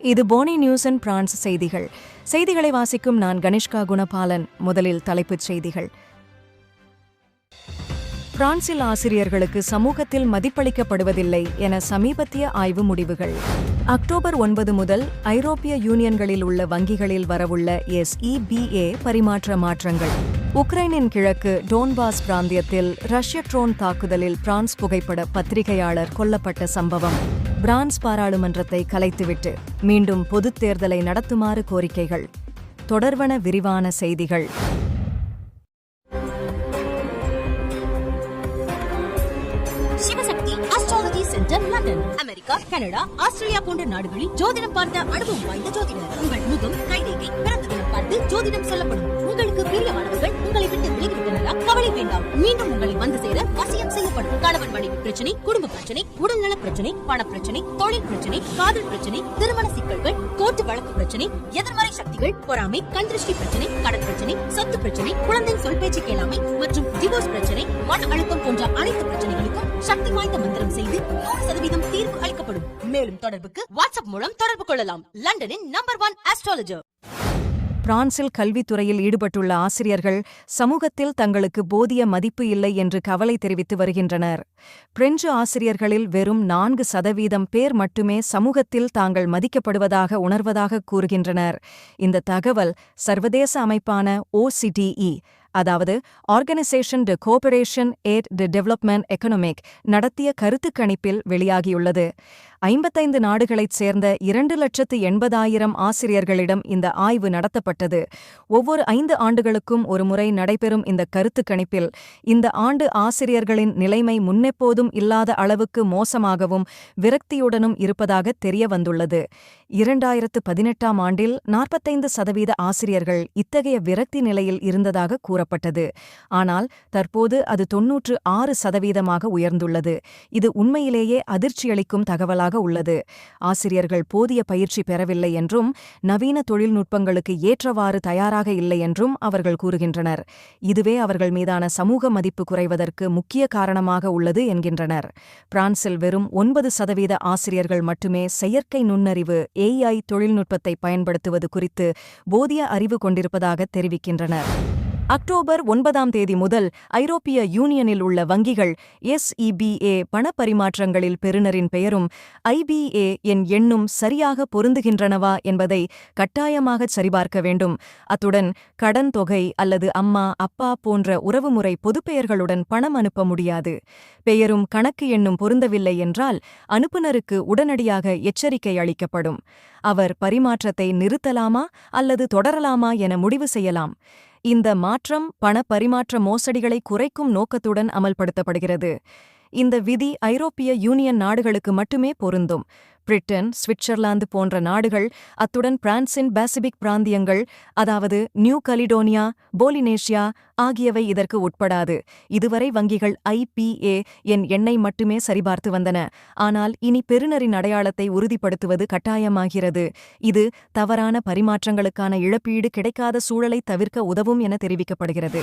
இது Fani news and France செய்திகள். செய்திகளை வாசிக்கும் நான் கணேஷ்கா குணபாலன் முதலில் தலைப்புச் செய்திகள். பிரான்சில் ஆசிரியர்களுக்கு சமூகத்தில் மதிப்பளிக்கப்படுவதில்லை என சமீபத்திய ஆய்வு முடிவுகள். அக்டோபர் ஒன்பது முதல் ஐரோப்பிய யூனியன்களில் உள்ள வங்கிகளில் வரவுள்ள எஸ்இபிஏ பரிமாற்ற மாற்றங்கள். உக்ரைனின் கிழக்கு டோன்பாஸ் பிராந்தியத்தில் ரஷ்ய ட்ரோன் தாக்குதலில் பிரான்ஸ் புகைப்பட பத்திரிகையாளர் கொல்லப்பட்ட சம்பவம். பிரான்ஸ் பாராளுமன்றத்தை கலைத்துவிட்டு மீண்டும் பொதுத் தேர்தலை நடத்துமாறு கோரிக்கைகள். தொடர்வன விரிவான செய்திகள். Sivasakthi astrology centre London America Canada Australia போன்ற நாடுகளில் ஜோதிடம் பார்த்த அனுபவம் வாய்ந்த ஜோதிடர். உங்கள் முகம் கைரேகை பிறந்தது. அது ஜோதிடம் சொல்லப்படும். உங்களுக்கு பிரியமானவர்கள் உங்களை விட்டு விலகிவிட்டனரா கவலை வேண்டாம். மீண்டும் உங்களை வந்து சேர வசியம் செய்யப்படும். கணவன் மனைவி பிரச்சனை குடும்ப பிரச்சனை உடல்நல பிரச்சனை பண பிரச்சனை தொழில் பிரச்சனை காதல் பிரச்சனை திருமண சிக்கல்கள் கோர்ட்டு வழக்கு பிரச்சனை எதிர்மறை சக்திகள் பொறாமை கண் திருஷ்டி பிரச்சனை கடன் பிரச்சனை சொத்து பிரச்சனை குழந்தை சொல் பேச்சு கேளாமை மற்றும் டிவோர்ஸ் பிரச்சனை மன அழுத்தம் போன்ற அனைத்து பிரச்சனைகளுக்கும் சக்தி வாய்ந்த மந்திரம் செய்து நூறு சதவீதம் தீர்வு அளிக்கப்படும். மேலும் தொடர்புக்கு வாட்ஸ்அப் மூலம் தொடர்பு கொள்ளலாம். லண்டனின் நம்பர் ஒன் ஆஸ்ட்ராலஜர் பிரான்சில் கல்வித்துறையில் ஈடுபட்டுள்ள ஆசிரியர்கள் சமூகத்தில் தங்களுக்கு போதிய மதிப்பு இல்லை என்று கவலை தெரிவித்து வருகின்றனர். பிரெஞ்சு ஆசிரியர்களில் வெறும் நான்கு சதவீதம் பேர் மட்டுமே சமூகத்தில் தாங்கள் மதிக்கப்படுவதாக உணர்வதாக கூறுகின்றனர். இந்த தகவல் சர்வதேச அமைப்பான ஓசிடிஇ அதாவது organisation to cooperation and to development economic நடத்திய கருத்துக் கணிப்பில் வெளியாகியுள்ளது. ஐம்பத்தைந்து நாடுகளைச் சேர்ந்த இரண்டு லட்சத்து எண்பதாயிரம் ஆசிரியர்களிடம் இந்த ஆய்வு நடத்தப்பட்டது. ஒவ்வொரு ஐந்து ஆண்டுகளுக்கும் ஒருமுறை நடைபெறும் இந்த கருத்து கணிப்பில் இந்த ஆண்டு ஆசிரியர்களின் நிலைமை முன்னெப்போதும் இல்லாத அளவுக்கு மோசமாகவும் விரக்தியுடனும் இருப்பதாக தெரிய வந்துள்ளது இரண்டாயிரத்து பதினெட்டாம் ஆண்டில் நாற்பத்தைந்து சதவீத ஆசிரியர்கள் இத்தகைய விரக்தி நிலையில் இருந்ததாக கூறப்பட்டது. ஆனால் தற்போது அது தொன்னூற்று ஆறு சதவீதமாக உயர்ந்துள்ளது. இது உண்மையிலேயே அதிர்ச்சியளிக்கும் தகவலாக உள்ளது. ஆசிரியர்கள் போதிய பயிற்சி பெறவில்லை என்றும் நவீன தொழில்நுட்பங்களுக்கு ஏற்றவாறு தயாராக இல்லை என்றும் அவர்கள் கூறுகின்றனர். இதுவே அவர்கள் மீதான சமூக மதிப்பு குறைவதற்கு முக்கிய காரணமாக உள்ளது என்கின்றனர். பிரான்சில் வெறும் ஒன்பது சதவீத ஆசிரியர்கள் மட்டுமே செயற்கை நுண்ணறிவு ஏஐ தொழில்நுட்பத்தை பயன்படுத்துவது குறித்து போதிய அறிவு கொண்டிருப்பதாக தெரிவிக்கின்றனர். அக்டோபர் ஒன்பதாம் தேதி முதல் ஐரோப்பிய யூனியனில் உள்ள வங்கிகள் எஸ்இபிஏ பணப்பரிமாற்றங்களில் பெறுநரின் பெயரும் ஐபிஏ என் எண்ணும் சரியாக பொருந்துகின்றனவா என்பதை கட்டாயமாகச் சரிபார்க்க வேண்டும். அத்துடன் கடன் தொகை அல்லது அம்மா அப்பா போன்ற உறவுமுறை பொதுப்பெயர்களுடன் பணம் அனுப்ப முடியாது. பெயரும் கணக்கு எண்ணும் பொருந்தவில்லை என்றால் அனுப்புநருக்கு உடனடியாக எச்சரிக்கை அளிக்கப்படும். அவர் பரிமாற்றத்தை நிறுத்தலாமா அல்லது தொடரலாமா என முடிவு செய்யலாம். இந்த மாற்றம் பண பரிமாற்ற மோசடிகளை குறைக்கும் நோக்கத்துடன் அமல்படுத்தப்படுகிறது. இந்த விதி ஐரோப்பிய யூனியன் நாடுகளுக்கு மட்டுமே பொருந்தும். பிரிட்டன் சுவிட்சர்லாந்து போன்ற நாடுகள் அத்துடன் பிரான்சின் பசிபிக் பிராந்தியங்கள் அதாவது நியூ கலிடோனியா போலினேஷியா ஆகியவை இதற்கு உட்படாது. இதுவரை வங்கிகள் ஐபிஏ என் எண்ணெய் மட்டுமே சரிபார்த்து வந்தன. ஆனால் இனி பெறுநரின் அடையாளத்தை உறுதிப்படுத்துவது கட்டாயமாகிறது. இது தவறான பரிமாற்றங்களுக்கான இழப்பீடு கிடைக்காத சூழலை தவிர்க்க உதவும் என தெரிவிக்கப்படுகிறது.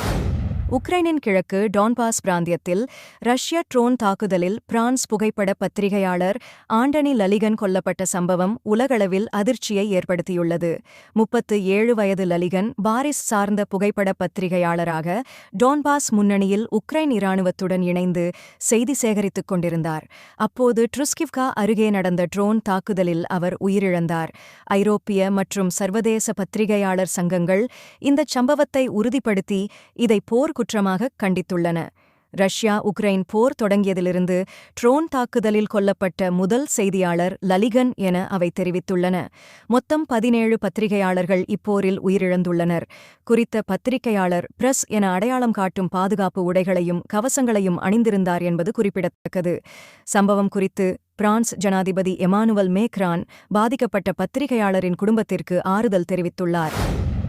உக்ரைனின் கிழக்கு டான்பாஸ் பிராந்தியத்தில் ரஷ்ய ட்ரோன் தாக்குதலில் பிரான்ஸ் புகைப்பட பத்திரிகையாளர் ஆண்டனி லலிகன் கொல்லப்பட்ட சம்பவம் உலகளவில் அதிர்ச்சியை ஏற்படுத்தியுள்ளது. முப்பத்து ஏழு வயது லலிகன் பாரிஸ் சார்ந்த புகைப்பட பத்திரிகையாளராக டான்பாஸ் முன்னணியில் உக்ரைன் இராணுவத்துடன் இணைந்து செய்தி சேகரித்துக் கொண்டிருந்தார். அப்போது ட்ருஸ்கிவ்கா அருகே நடந்த ட்ரோன் தாக்குதலில் அவர் உயிரிழந்தார். ஐரோப்பிய மற்றும் சர்வதேச பத்திரிகையாளர் சங்கங்கள் இந்தச் சம்பவத்தை உறுதிப்படுத்தி இதை போர் குற்றமாக கண்டித்துள்ளன. ரஷ்யா உக்ரைன் போர் தொடங்கியதிலிருந்து ட்ரோன் தாக்குதலில் கொல்லப்பட்ட முதல் செய்தியாளர் லலிகன் என அவை தெரிவித்துள்ளன. மொத்தம் பதினேழு பத்திரிகையாளர்கள் இப்போரில் உயிரிழந்துள்ளனர். குறித்த பத்திரிகையாளர் பிரஸ் என அடையாளம் காட்டும் பாதுகாப்பு உடைகளையும் கவசங்களையும் அணிந்திருந்தார் என்பது குறிப்பிடத்தக்கது. சம்பவம் குறித்து பிரான்ஸ் ஜனாதிபதி எமானுவல் மேக்ரான் பாதிக்கப்பட்ட பத்திரிகையாளரின் குடும்பத்திற்கு ஆறுதல் தெரிவித்துள்ளார்.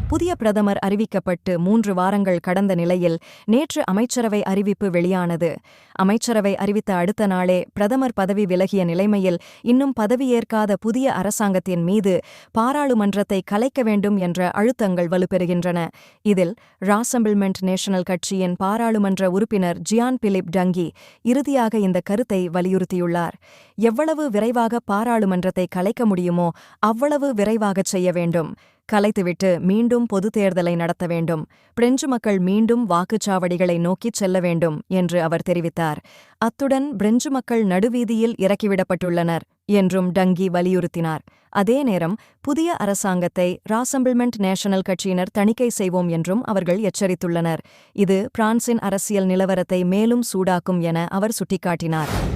புதிய பிரதமர் அறிவிக்கப்பட்டு மூன்று வாரங்கள் கடந்த நிலையில் நேற்று அமைச்சரவை அறிவிப்பு வெளியானது. அமைச்சரவை அறிவித்த அடுத்த நாளே பிரதமர் பதவி விலகிய நிலைமையில் இன்னும் பதவியேற்காத புதிய அரசாங்கத்தின் மீது பாராளுமன்றத்தை கலைக்க வேண்டும் என்ற அழுத்தங்கள் வலுப்பெறுகின்றன. இதில் ராசம்பிள்மெண்ட் நேஷனல் கட்சியின் பாராளுமன்ற உறுப்பினர் ஜியான் பிலிப் டங்கி இறுதியாக இந்த கருத்தை வலியுறுத்தியுள்ளார். எவ்வளவு விரைவாக பாராளுமன்றத்தை கலைக்க முடியுமோ அவ்வளவு விரைவாகச் செய்ய வேண்டும். கலைத்துவிட்டு மீண்டும் பொதுத் தேர்தலை நடத்த வேண்டும். பிரெஞ்சு மக்கள் மீண்டும் வாக்குச்சாவடிகளை நோக்கிச் செல்ல வேண்டும் என்று அவர் தெரிவித்தார். அத்துடன் பிரெஞ்சு மக்கள் நடுவீதியில் இறக்கிவிடப்பட்டுள்ளனர் என்றும் டங்கி வலியுறுத்தினார். அதே நேரம் புதிய அரசாங்கத்தை ராசம்பிள்மெண்ட் நேஷனல் கட்சியினர் தணிக்கை செய்வோம் என்றும் அவர்கள் எச்சரித்துள்ளனர். இது பிரான்சின் அரசியல் நிலவரத்தை மேலும் சூடாக்கும் என அவர் சுட்டிக்காட்டினார்.